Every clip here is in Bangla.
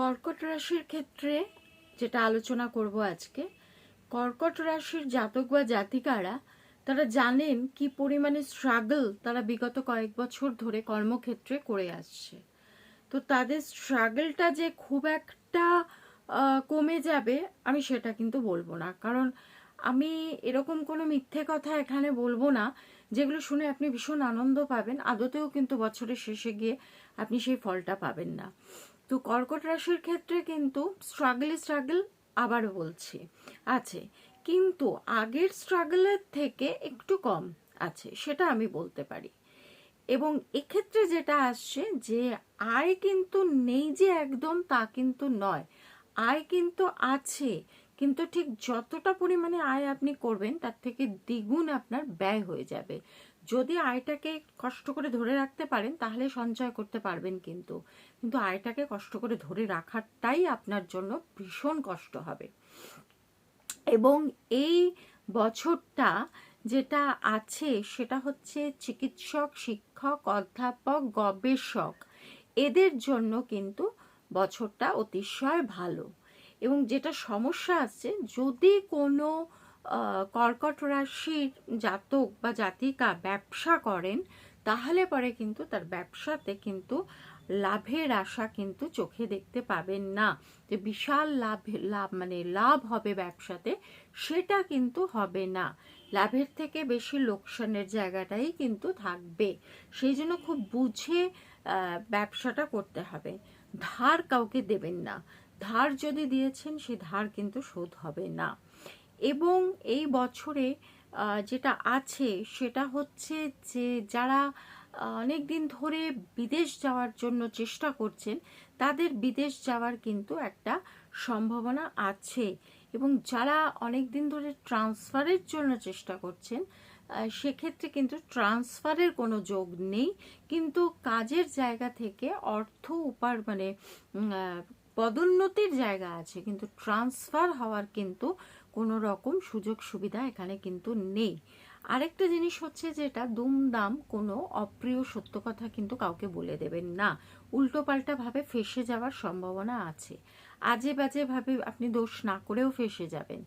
কর্কট রাশির ক্ষেত্রে যেটা আলোচনা করব আজকে, কর্কট রাশির জাতক বা জাতিকারা, তারা জানেন কি পরিমাণে স্ট্রাগল তারা বিগত কয়েক বছর ধরে কর্মক্ষেত্রে করে আসছে। তো তাদের স্ট্রাগলটা যে খুব একটা কমে যাবে আমি সেটা কিন্তু বলব না। কারণ আমি এরকম কোনো মিথ্যে কথা এখানে বলব না, যেগুলো শুনে আপনি ভীষণ আনন্দ পাবেন, আদতেও কিন্তু বছরের শেষে গিয়ে আপনি সেই ফলটা পাবেন না। তো কর্কট রাশির ক্ষেত্রে কিন্তু স্ট্রাগল স্ট্রাগল আবারও বলছি, আছে। কিন্তু আগের স্ট্রাগলের থেকে একটু কম আছে, সেটা আমি বলতে পারি। এবং এক্ষেত্রে যেটা আসছে যে, আয় কিন্তু নেই যে একদম তা কিন্তু নয়। আয় কিন্তু আছে, কিন্তু ঠিক যতটা পরিমাণে আয় আপনি করবেন, তার থেকে দ্বিগুণ আপনার ব্যয় হয়ে যাবে। যদি আয়টাকে কষ্ট করে ধরে রাখতে পারেন, তাহলে সঞ্চয় করতে পারবেন কিন্তু। কিন্তু আয়টাকে কষ্ট করে ধরে রাখাটাই আপনার জন্য ভীষণ কষ্ট হবে। এবং এই বছরটা যেটা আছে, সেটা হচ্ছে চিকিৎসক, শিক্ষক, অধ্যাপক, গবেষক। এদের জন্য কিন্তু বছরটা অতিশয় ভালো। এবং যেটা সমস্যা আছে যদি কোনো কর্কট রাশির জাতক বা জাতিকা ব্যবসা করেন, তাহলে পরে কিন্তু তার ব্যবসাতে কিন্তু লাভের আশা কিন্তু চোখে দেখতে পাবেন না। যে বিশাল লাভ লাভ মানে লাভ হবে ব্যবসাতে, সেটা কিন্তু হবে না। লাভের থেকে বেশি লোকসানের জায়গাটাই কিন্তু থাকবে। সেই জন্য খুব বুঝে ব্যবসাটা করতে হবে। ধার কাউকে দেবেন না। ধার যদি দিয়েছেন, সে ধার কিন্তু শোধ হবে না। এবং এই বছরে যেটা আছে সেটা হচ্ছে যে যারা অনেক দিন ধরে বিদেশ যাওয়ার জন্য চেষ্টা করছেন, তাদের বিদেশ যাওয়ার কিন্তু একটা সম্ভাবনা আছে। এবং যারা অনেক দিন ধরে ট্রান্সফারের জন্য চেষ্টা করছেন সেক্ষেত্রে কিন্তু ট্রান্সফারের কোনো যোগ নেই। কিন্তু কাজের জায়গা থেকে অর্থ উপার মানে পদোন্নতির জায়গা আছে। কিন্তু ট্রান্সফার হওয়ার কিন্তু কোনো রকম সুযোগ সুবিধা এখানে কিন্তু নেই। আরেকটা জিনিস হচ্ছে যেটা, দুমদাম কোনো অপ্রিয় সত্য কথা কিন্তু কাউকে বলে দেবেন না। উল্টোপাল্টা ভাবে ফেসে যাওয়ার সম্ভাবনা আছে। আজে বাজেভাবে আপনি দোষ না করেও ফেসে যাবেন।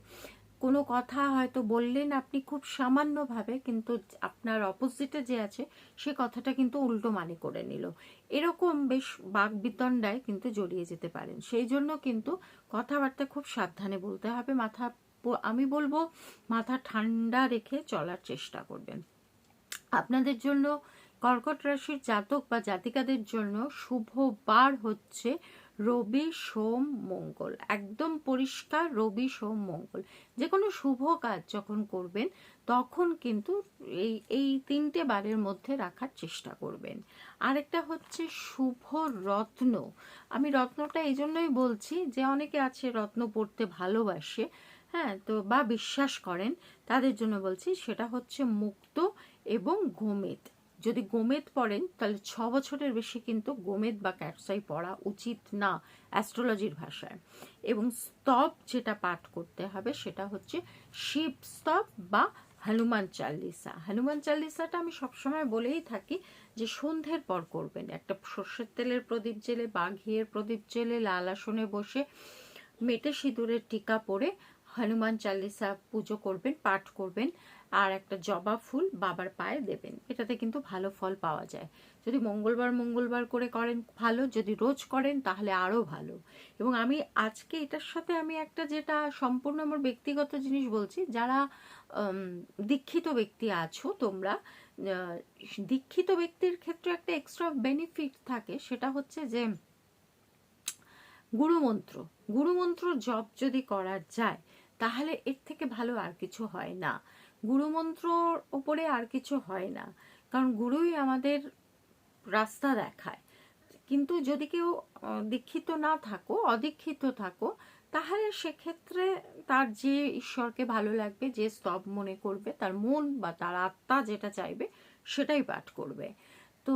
কোনো কথা হয়তো বললেন আপনি খুব সামান্যভাবে কিন্তু আপনার অপোজিটে যে আছে, সে কথাটা কিন্তু উল্টো মানে করে নিল। এরকম বেশ বাক বিতণ্ডায় কিন্তু জড়িয়ে যেতে পারেন। সেই জন্য কিন্তু কথাবার্তা খুব সাবধানে বলতে হবে, মাথা আমি বলব মাথা ঠান্ডা রেখে চলার চেষ্টা করবেন। আপনাদের জন্য কর্কট রাশির জাতক বা জাতিকাদের জন্য শুভ বার হচ্ছে রবি, সোম, মঙ্গল। একদম পরিষ্কার রবি, সোম, মঙ্গল। যে কোনো শুভ কাজ যখন করবেন, তখন কিন্তু এই এই তিনটে বারের মধ্যে রাখার চেষ্টা করবেন। আরেকটা হচ্ছে শুভ রত্ন। আমি রত্নটা এই জন্যই বলছি যে, অনেকে আছে রত্ন পড়তে ভালোবাসে হ্যাঁ তো বা বিশ্বাস করেন, তাদের জন্য বলছি সেটা হচ্ছে মুক্ত এবং গোমেদ যদি গোমেদ পড়েন, তাহলে ছ বছরের বেশি কিন্তু গোমেদ বা ক্যাটসাই পড়া উচিত না অ্যাস্ট্রোলজির ভাষায়। এবং স্তব যেটা পাঠ করতে হবে সেটা হচ্ছে শিব স্তব বা হনুমান চাল্লিসা। হনুমান চাল্লিসাটা আমি সবসময় বলেই থাকি যে সন্ধ্যের পর করবেন। একটা সর্ষের তেলের প্রদীপ জেলে বা ঘিয়ের প্রদীপ জেলে লাল আসনে বসে, মেটে সিঁদুরের টিকা পরে হনুমান চাল্লিসা পুজো করবেন, পাঠ করবেন, আর একটা জবা ফুল বাবার পায়ে দেবেন। এটাতে কিন্তু ভালো ফল পাওয়া যায়। যদি মঙ্গলবার মঙ্গলবার করে করেন ভালো, যদি রোজ করেন তাহলে আরও ভালো। এবং আমি আজকে এটার সাথে আমি একটা যেটা সম্পূর্ণ আমার ব্যক্তিগত জিনিস বলছি, যারা দীক্ষিত ব্যক্তি আছো তোমরা দীক্ষিত ব্যক্তির ক্ষেত্রে একটা এক্সট্রা বেনিফিট থাকে, সেটা হচ্ছে যে গুরুমন্ত্র। গুরুমন্ত্র জপ যদি করা যায় তাহলে এর থেকে ভালো আর কিছু হয় না। গুরুমন্ত্রর ওপরে আর কিছু হয় না। কারণ গুরুই আমাদের রাস্তা দেখায়। কিন্তু যদি কেউ দীক্ষিত না থাকো, অদীক্ষিত থাকো, তাহলে সেক্ষেত্রে তার যে ঈশ্বরকে ভালো লাগবে, যে স্তব মনে করবে, তার মন বা তার আত্মা যেটা চাইবে, সেটাই পাঠ করবে। তো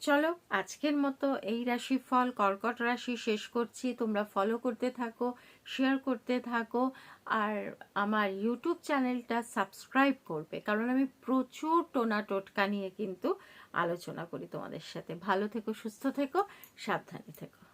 চলো, আজকের মতো এই রাশি ফল কর্কট রাশি শেষ করছি। তোমরা ফলো করতে থাকো। শেয়ার করতে থাকো আর আমার ইউটিউব চ্যানেলটা সাবস্ক্রাইব করবে, কারণ আমি প্রচুর টোনা টোটকা নিয়ে কিন্তু আলোচনা করি তোমাদের সাথে। ভালো থেকো, সুস্থ থেকো, সাবধানে থেকো।